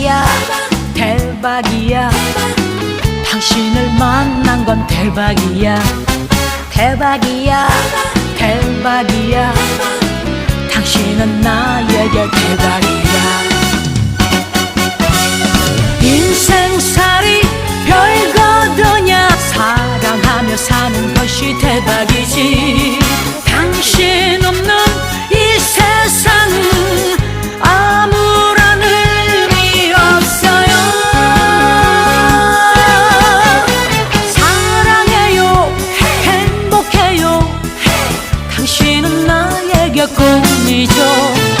대박이야 대박이야. 당신을 만난 건 대박이야 대박이야 대박이야. 당신은 나에게 대박 당신은 나에게 꿈이죠.